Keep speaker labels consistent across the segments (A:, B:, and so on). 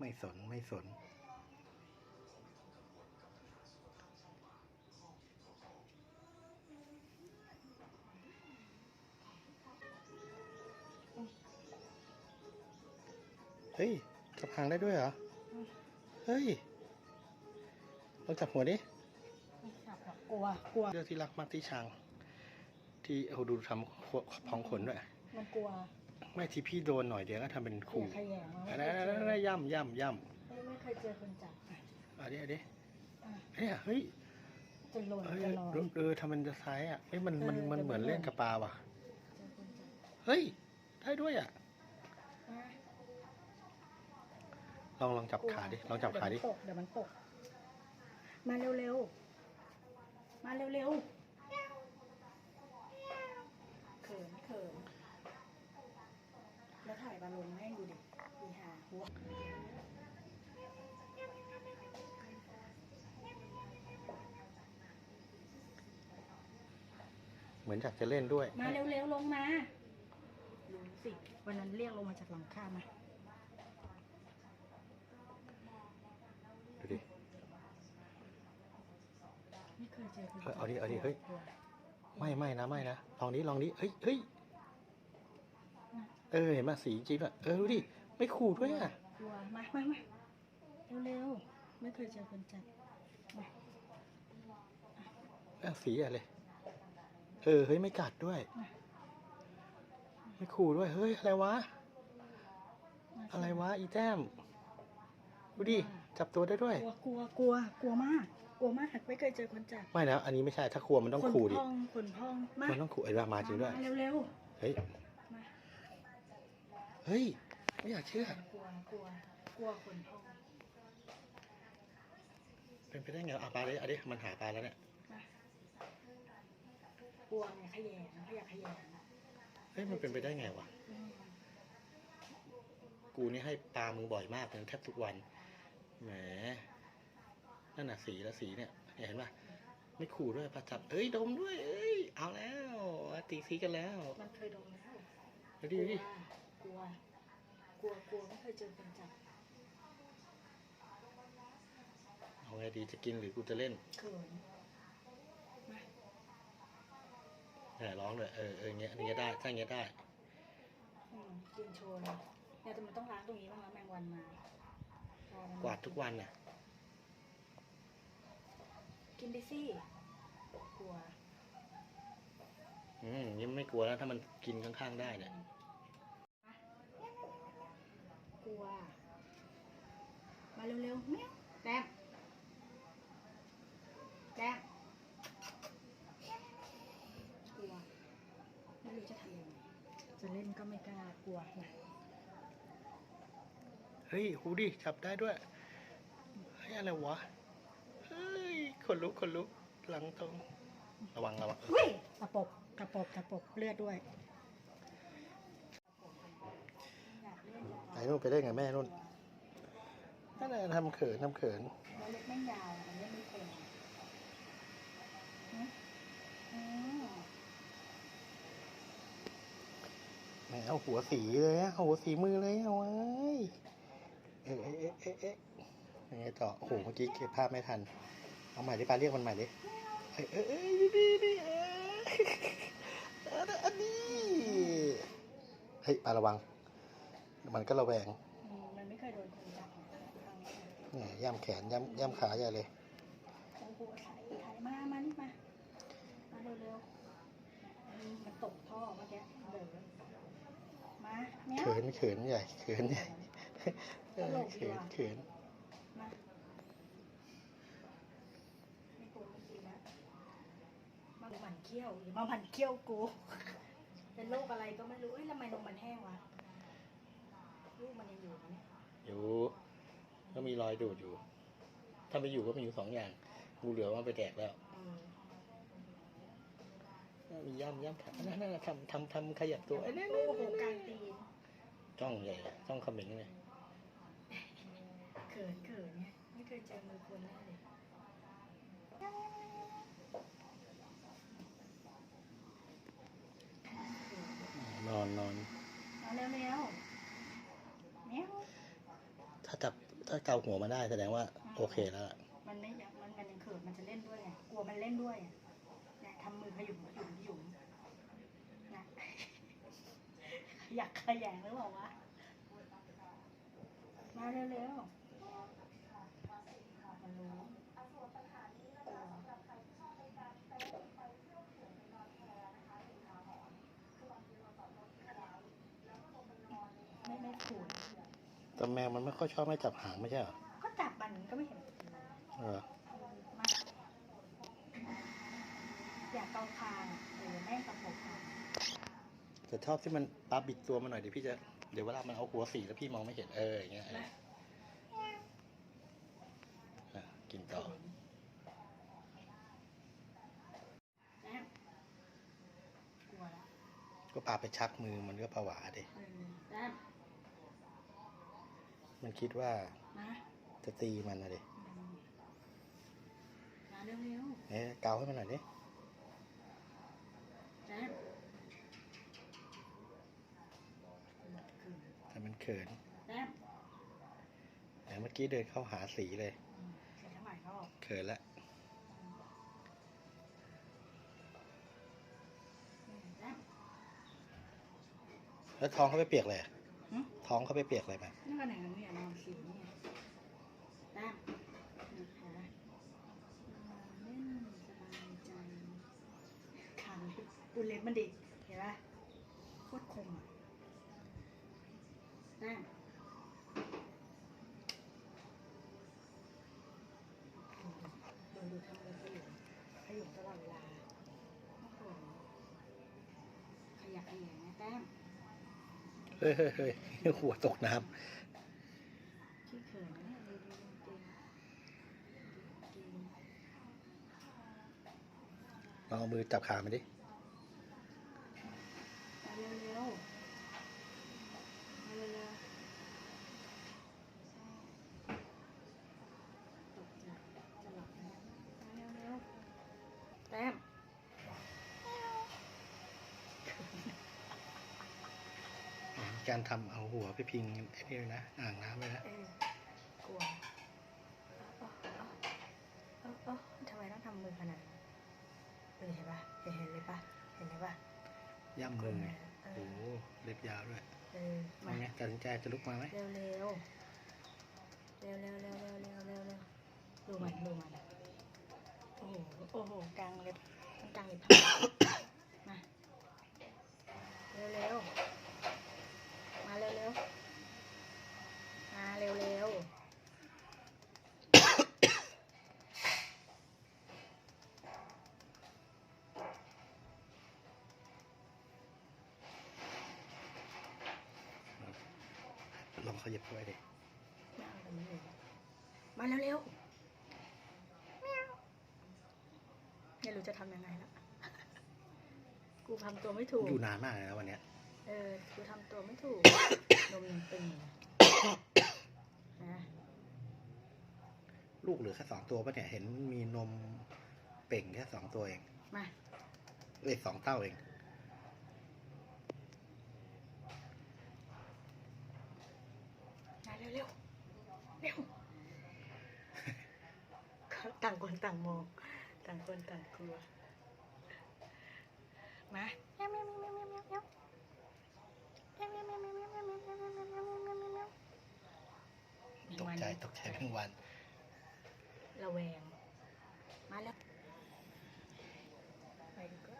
A: ไม่สนไม่สน เฮ้ย จับหางได้ด้วยเหรอ เฮ้ยลองจับหัวดิ
B: ไม่จับหรอกกลัวกลัว
A: เลือกที่รักมากที่ชัง ที่เอาดูทำขวพองขนด้วย
B: มันกลัว
A: ไม่ที่พี่โดนหน่อยเดียวก็ทำเป็น
B: ข
A: ขู่
B: ยะแขยงมา
A: อั
B: ไม่
A: น
B: เค
A: นั้น
B: ย
A: อัน
B: เจอ
A: นั้น ย่ำย่ำย่
B: ไม่ไม่เคยเจอคนจับอะำ
A: อันนี้อันนี้
B: อะ
A: เนี่ยเฮ้ย
B: จะหล่น
A: เฮ้ย
B: จะลอย
A: เออทำเป็นจะซ้ายอะเอ้ยมันมัน
B: เออ
A: มัน
B: เดี๋ยว
A: เหมือน
B: มัน
A: เล่น
B: หล่น
A: กับปลาว่ะ
B: เจอคนจับ
A: เฮ้ย ได้ด้วยอะ
B: อะ
A: ลองลองจับขาดิ ลองจับขาดิ
B: เยวมันตกเดี๋ยวมันตก มาเร็วๆ มาเร็วๆ เขินเขินแล้วถ่ายบอลลงให้ดูดิดีหาหัว
A: เหมือนอยากจะเล่นด้วย
B: มาเร็วๆลงมารู้สิ วันนั้นเรียกลงมาจากหลังคามา
A: ดูดิ
B: ไม่เคยเจอคน
A: เออเอาดิเอาดิเฮ้ย
B: กลัว
A: ไม่ไม่นะไม่นะ ลองนี้ลองนี้เฮ้ยเฮ้ยเออเห็นไหมสีจริงอะเออดูดิ ไม่ขู่ด้วยอะ
B: กลัวมามามาเร็วๆ ไม่เคยเจอคนจับมา
A: อะสีอะไร เออ เฮ้ย ไม่กัดด้วย ไม่ขู่ด้วย เฮ้ย อะไรวะ
B: มา
A: อะไรวะ อีแต้ม ดูดิ จับตัวได้ด้วย
B: กลัวกลัวกลัวกลัวมาก กลัวมากไม่เคยเจอคนจับ
A: ไม่นะ อันนี้ไม่ใช่ ถ้าครัวมันต้อง
B: ขน
A: ขู่ดิ
B: พองขนพองมา
A: มันต้องขู่ไอ้ว่ามาจริงด้วย
B: มาเร็ว
A: เฮ้ย
B: ๆ มา
A: เฮ้ย ไม่อยากเชื่อ
B: กลัวกลัวกลัวขนพอง
A: เป็นไปได้ไงอะปลาเลยอะดิมันหาปลาแล้วเนี่ย
B: มากลัวไงขยงขยะแขยง
A: เฮ้ยมันเป็นไปได้ไงวะ
B: อืม
A: กูนี่ให้ปลามึงบ่อยมากเลยแทบทุกวันแหมนั่นน่ะสีแล้วสีเนี่ยเนี่ยเห็นปะไม่ขู่ด้วยปลาจับเอ้ยดมด้วยเอ้ยเอาแล้วตีสีกันแล้ว
B: มันเคยโดนแล้ว
A: ดูดิดูดิ
B: กลัว กลัวกลัวไม่เคยเจอคนจับ
A: เอาไงดีจะกินหรือกูจะเล่น
B: เขินมา
A: แหมร้องเลยเออเอออย่างเงี้ยอันนี้ได้ถ้าอย่างเงี้ยได้
B: อืมกินโชว์เลยเนี่ยแต่มันต้องล้างตรงนี้บ้างแล้วแมงวันมาพอมัน
A: กวาดทุกวันน่ะ
B: กินดิสิกลัว
A: อืมนี่ไม่กลัวแล้วถ้ามันกินข้างๆได้เนี่ย
B: ก ลัว มาเร็วๆแมวแต้มแต้มกลัวไม่รู้จะทำยังไงจะเล่นก็ไม่กล้ากลัวนะ
A: เฮ้ยหูดิจับได้ด้วยเฮ้ยอะไรวะเฮ้ยขนลุกขนลุกหลังตรงระวังระวัง
B: อุ้ยตะปบตะปบตะปบเลือดด้วย
A: ไอ้นู่นไปได้ไงแม่นู่นนั่นแหละทำเขินทำเขิน
B: แล้วเล็กแม่ยาวอันนี้ไม่เป็นนะอืม
A: แหมเอาหัวสีเลยอะเอาหัวสีมือเลยเอาไว้เอ๊ะเอ๊ะเอ๊ะเอ๊ะยังไงต่อโอ้โหเมื่อกี้เก็บภาพไม่ทัน เอาใหม่ดิปาเรียกมันใหม่ดิเอ้ยเอ้ยเอ้ยดีดีเอ้ยเอ้ยอันนี้เฮ้ยปลาระวัง มันก็ระแวง
B: อืมมันไม่เคยโดนคนจับนะครั้งนี้
A: เนี่ยย่ำแขนย่ำย่ำขาใหญ่เลย
B: โอ้โหไถ่ไถ่มามานี่มา มาเร็วๆอืมมันตกท่อเมื่อกี้เดินมาเนี้ย
A: เขินเขินใหญ่เขินใหญ่เอ
B: ต
A: อ
B: ลกดี
A: เขิน
B: ว่ะ
A: เขิน
B: มาไม่กลัวไม่กินแล้วมาหมันเขี้ยวหรือมาหมันเขี้ยวกูเป็นโรคอะไรก็ไม่รู้เอ้ยทำไมนมมันแห้งวะ ลูกมันยังอยู่ไหมเนี่ย
A: อยู่ก็มีรอยดูดอยู่ ถ้าไม่อยู่ก็มีอยู่สองอย่างงูเหลือมว่าไปแดกแล้ว
B: เออ
A: มีย่ำย่ำขานั่นนั่นทำทำทำขยับตัวไอ้นี่
B: โอ้โหกลางตีน
A: จ้องใหญ่อะจ้องเขมิงเลย
B: เขินเขินไงไม่เคยเจอมือคนแน่เลย
A: นอนนอน
B: เอาเร็วๆ แมว
A: ถ้าจับถ้าเกาหัวมาได้แสดงว่าโอเคแล้วล่ะ
B: มันไม่อยากมันมันยังเขินมันจะเล่นด้วยไงกลัวมันเล่นด้วยอะเนี่ยทำมือขยุมขยุมขยุมนะอยากขยงหรือเปล่าวะมาเร็วๆมันรู้ไม่ไม่ขูด
A: แต่แมวมันไม่ค่อยชอบไม่จับหางไม่ใช่เหรอ
B: ก็จับมันก็ไม่เห็นเป็นไร
A: เออ
B: มาอยากเกาคางหรือแม่งกระปกคาง
A: แต่ชอบที่มันปาบิดตัวมาหน่อยเดี๋ยวพี่จะ เดี๋ยวเวลามันเอาหัวสีแล้วพี่มองไม่เห็นเอออย่างเงี้ยเอออะกินต่อ
B: แม่กลัวละ
A: ก็ปาไปชักมือมันก็ผวาดิ
B: เออแม่
A: มันคิดว่า
B: มา
A: จะตีมันนะดิ
B: อืมมาเร็ว
A: เอ๊ะเกาให้มันหน่อยดิ
B: ๆแม่คือ
A: แต่มันเขิน
B: แม่
A: แต่เมื่อกี้เดินเข้าหาสีเลย
B: อืมเสร็จแล้วใหม่เขาบอก
A: เขินละ
B: อืมแม่
A: แล้วท้องเขาไปเปียกเลยอะ
B: หึ
A: ท้องเขาไปเปียกอะไรไหม
B: นี่ก็ไหนกันเนี่ยนอนสีเนี่ยแม่นี่เห็นไหมนอนเล่นสบายใจขันดูเล็บมันดิเห็นไหมโคตรคมอะแม่ดูดูทำเลยขยุมขยุมตลอดเวลาขยักขยงนะแต้ม
A: เฮ้ยเฮ้ยหัวตกน้ำเอามือจับขามาดิ
B: เร็วๆ การ
A: ทำเอาหัวไปพิงไอ้นี่เลยนะอ่างน้ำเลยนะ
B: เออกลัวเอ้าเอ้าเอ้าเอ้าทำไมต้องทำมือขนาดนั้นเออเห็นปะเห็นเห็นเลยปะเห็นเลยปะ
A: ย่ำมือไง
B: เอ
A: โอ้
B: อ
A: โหเล็บยาวด้วย
B: เออมา
A: มาไงตัดสินใจจะลุกมาไหม
B: เร็วเร็วเร็วเร็วเร็วเร็วเร็วเร็วเร็วดูมันดูมันโอ้โหโอ้โหกลางเล็บมันกลางเล็บมาเร็วเร็วมาเร็วเร็วมาเร็วเร็ว
A: ลองขยับเข้าไปดิ
B: ไม่เอาแบบนี้เลยมาเร็วเร็วแมวไม่รู้จะทำยังไงละกูทำตัวไม่ถูก
A: อยู่นานมากเลยนะวันเนี้ย
B: เออ กูทำตัวไม่ถูก นมยังตึงอยู่นะ
A: ลูกเหลือแค่สองตัวปะเนี่ย เห็นมีนมเป่งแค่สองตัวเอง
B: มา
A: เอ้ยสองเต้าเอง
B: เร็วเร็วต่างคนต่างมองต่างคนต่างกลัว มาแมวแมวแมวแมวแมวแมว
A: ตกใจตกใจทั้งวัน
B: ระแวง มาแล้วไปก็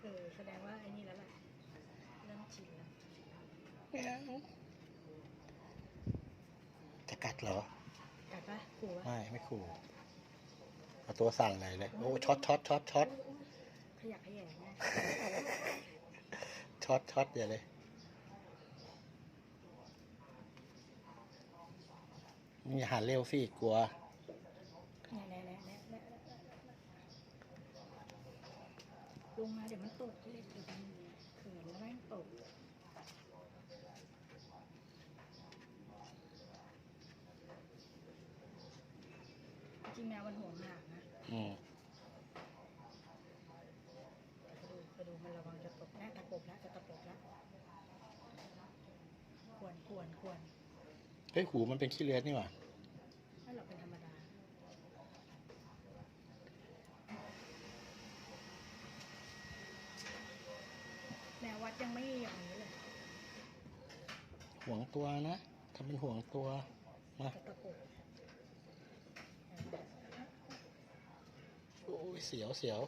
B: เออแสดงว่าไอ้นี่แล้วแหละ
A: จะกัดเหรอ
B: กัดปะขู่ปะ
A: ไม่ ไม่ขู่เอาตัวสั่งเลยเลย โอ้ช็อตช็อตช็อตช็อต
B: ขยักขยงนะ
A: ช็อตช็อตอย่าเลยนี่อย่าหันเร็วสิ กลัว
B: เนี่ยเนี่ยเนี่ยเนี่ยเนี่ยลงมาเดี๋ยวมันตกเล็กเดี๋ยวมันเขินแล้วแม่งตก จริงแมวมันห่วงห่างนะ
A: อืม
B: ไปดูไปดูมันระวังจะตกแน่ตะปบแล้วจะตะปบแล้วควรควรควร
A: เฮ้ยหูมันเป็นขี้เลือดนี่หว่า
B: ให้เราเป็นธรรมดาแมววัดยังไม่อย่างนี้เลย
A: ห่วงตัวนะทำเป็นห่วงตัวมา
B: กระตะปุก
A: โอ้ย เสียวเสียว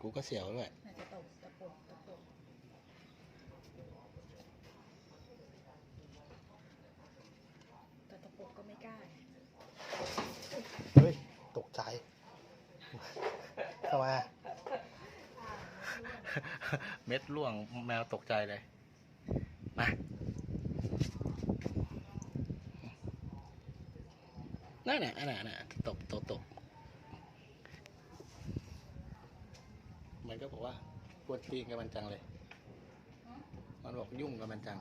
A: กูก็เสียวด้วย
B: น่าจะตกตะปุกตะปุกแต่ตะปุกก็ไม่กล้า
A: เฮ้ย ตกใจทำไมอะเม็ดล่วงแมวตกใจเลยมานั่นน่ะอันน่ะอันน่ะตกตก ตกมันก็บอกว่ากวนตีนกับมันจังเลย มันบอกยุ่งกับมันจัง